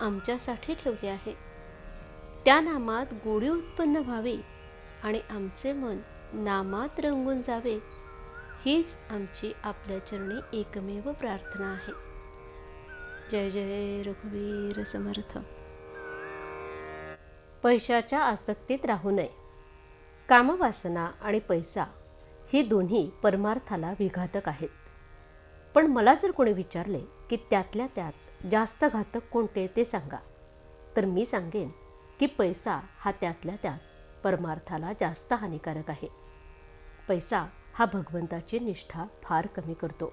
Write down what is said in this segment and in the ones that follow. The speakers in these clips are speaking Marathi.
आमच्यासाठी ठेवले आहे. त्या नामात गोडी उत्पन्न व्हावी आणि आमचे मन नामात रंगून जावे हीच आमची आपल्या चरणी एकमेव प्रार्थना आहे. जय जय रघुवीर समर्थ. पैशाच्या आसक्तीत राहू नये. कामवासना आणि पैसा ही दोन्ही परमार्थाला विघातक आहेत. पण मला जर कोणी विचारले की त्यातल्या त्यात जास्त घातक कोणते ते सांगा. तर मी सांगेन की पैसा हा त्यातल्या त्यात परमार्थाला जास्त हानिकारक आहे. पैसा हा भगवंताची निष्ठा फार कमी करतो.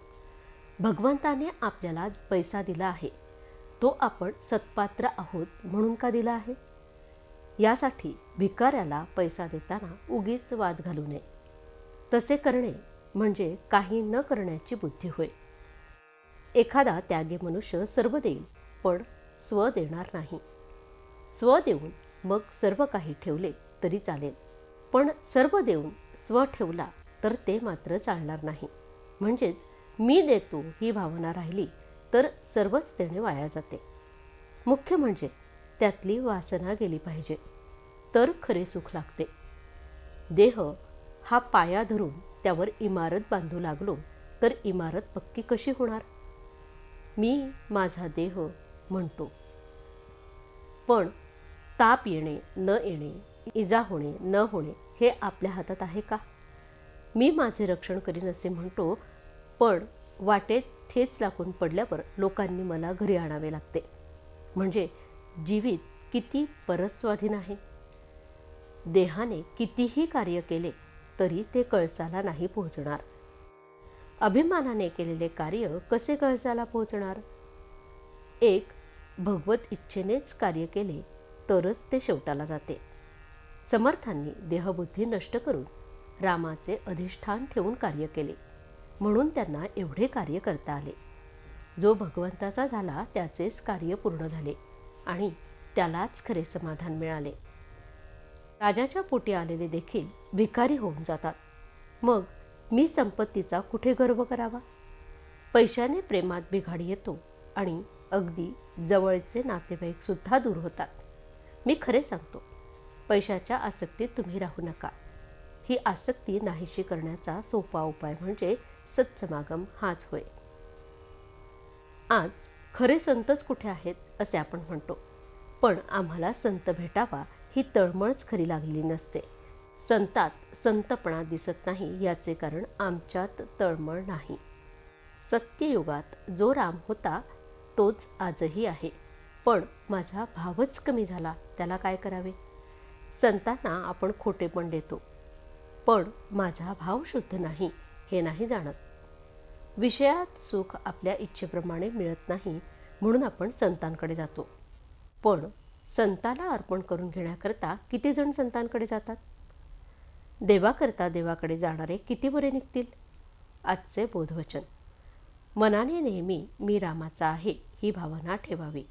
भगवंताने आपल्याला पैसा दिला आहे. तो आपण सत्पात्र आहोत म्हणून का दिला आहे? यासाठी भिकाऱ्याला पैसा देताना उगीच वाद घालू नये. तसे करणे म्हणजे काही न करण्याची बुद्धी होय. एखादा त्यागी मनुष्य सर्व देईल पण स्व देणार नाही. स्व देऊन मग सर्व काही ठेवले तरी चालेल. पण सर्व देऊन स्व ठेवला तर ते मात्र चालणार नाही. म्हणजेच मी देतो ही भावना राहिली तर सर्वच देणे वाया जाते. मुख्य म्हणजे त्यातली वासना गेली पाहिजे. तर खरे सुख लागते. देह हा पाया धरून त्यावर इमारत बांधू लागलो तर इमारत पक्की कशी होणार? मी माझा देह म्हणतो. पण ताप येणे न येणे इजा होणे न होणे हे आपल्या हातात आहे का? मी माझे रक्षण करीन असे म्हणतो पण वाटेत ठेच लागून पडल्यावर लोकांनी मला घरी आणावे लागते. म्हणजे जीवित किती परस्वाधीन आहे? देहाने कितीही कार्य केले तरी ते कळसाला नाही पोहोचणार. अभिमानाने केलेले कार्य कसे कळसाला पोहोचणार? एक भगवत इच्छेनेच कार्य केले तरच ते शेवटाला जाते. समर्थांनी देहबुद्धी नष्ट करून रामाचे अधिष्ठान ठेवून कार्य केले. म्हणून त्यांना एवढे कार्य करता आले. जो भगवंताचा झाला त्याचेच कार्य पूर्ण झाले आणि त्यालाच खरे समाधान मिळाले. राजाच्या पोटी आलेले देखील भिकारी होऊन जातात. मग मी संपत्तीचा कुठे गर्व करावा? पैशाने प्रेमात बिघाड येतो आणि अगदी जवळचे नातेवाईकसुद्धा दूर होतात. मी खरे सांगतो पैशाच्या आसक्तीत तुम्ही राहू नका. ही आसक्ती नाहीशी करण्याचा सोपा उपाय म्हणजे सत्समागम हाच होय. आज खरे संतच कुठे आहेत असे आपण म्हणतो पण आम्हाला संत भेटावा ही तळमळच खरी लागलेली नसते. संतात संतपणा दिसत नाही याचे कारण आमच्यात तळमळ नाही. सत्ययुगात जो राम होता तोच आजही आहे. पण माझा भावच कमी झाला त्याला काय करावे? संतांना आपण खोटेपण देतो. पण माझा भाव शुद्ध नाही हे नाही जाणत. विषयात सुख आपल्या इच्छेप्रमाणे मिळत नाही म्हणून आपण संतांकडे जातो. पण संताला अर्पण करून घेण्याकरता किती जण संतांकडे जातात? देवाकरता देवाकडे जाणारे किती बरे निघतील? आजचे बोधवचन. मनाने नेहमी मी रामाचा आहे ही भावना ठेवावी.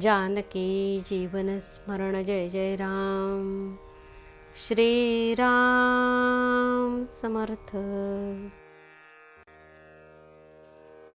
जानकी जीवन स्मरण जय जय राम. श्रीराम समर्थ.